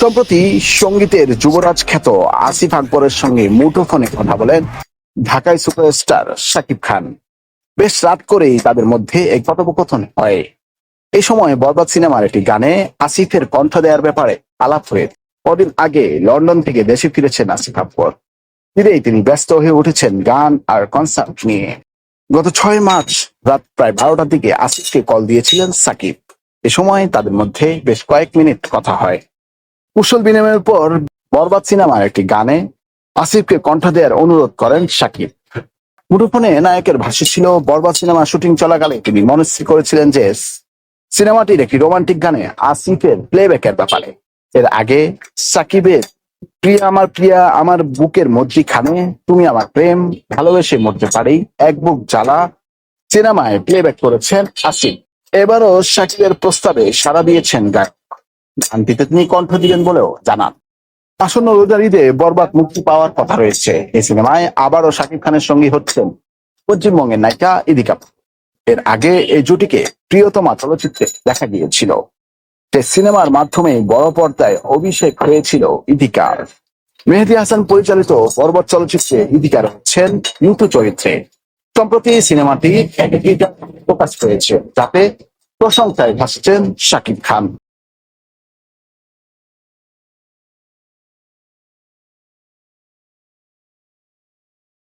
সম্প্রতি সঙ্গীতের যুবরাজ খ্যাত আসিফ আকবরের সঙ্গে মুঠোফোনে কথা বলেন ঢাকায় সুপারস্টার শাকিব খান। বেশ রাত করেই তাদের মধ্যে এক কথোপকথন হয়। এই সময় বরবাদ সিনেমার একটি গানে আসিফের কণ্ঠ দেওয়ার ব্যাপারে আলাপ হয়ে কদিন আগে লন্ডন থেকে দেশে ফিরেছেন আসিফ আকবর। ফিরেই তিনি ব্যস্ত হয়ে উঠেছেন গান আর কনসার্ট নিয়ে। গত ছয় মার্চ রাত প্রায় বারোটার দিকে আসিফকে কল দিয়েছিলেন সাকিব। এ সময় তাদের মধ্যে বেশ কয়েক মিনিট কথা হয়। কুশল বিনিময়ের পর বরবাদ সিনেমার একটি গানে আসিফকে কণ্ঠ দেওয়ার অনুরোধ করেন সাকিব মুঠোফোনে নায়কের ভাষ্য ছিল, বরবাদ সিনেমা শুটিং চলাকালে তিনি মনস্থির করেছিলেন যে সিনেমাটির একটি রোমান্টিক গানে আসিফের প্লেব্যাকের ব্যাপারে। এর আগে সাকিবের প্রিয়া আমার প্রিয়া, আমার বুকের মধ্যিখানে, তুমি আমার প্রেম, ভালোবেসে মরতে পারি, এক বুক জ্বালা সিনেমায় প্লেব্যাক করেছেন আসিফ। এবারও সাকিবের প্রস্তাবে সাড়া দিয়েছেন গায়ক। গানটিতে তিনি কণ্ঠ দিবেন বলেও জানান। আসন্ন রোজার ঈদে বরবাদ মুক্তি পাওয়ার কথা রয়েছে। এই সিনেমায় আবারও শাকিব খানের সঙ্গী হচ্ছেন পশ্চিমবঙ্গের নায়িকা ইদিকা। এর আগে এই জুটিকে প্রিয়তমা চলচ্চিত্রে দেখা গিয়েছিল। যে সিনেমার মাধ্যমে বড় পর্দায় অভিষেক হয়েছিল ইদিকার মেহেদি হাসান পরিচালিত পর্বত চলচ্চিত্রে ইদিকার হচ্ছেন ইউতু চরিত্রে। সম্প্রতি সিনেমাটি প্রকাশ পেয়েছে, যাতে প্রশংসায় ভাসছেন শাকিব খান।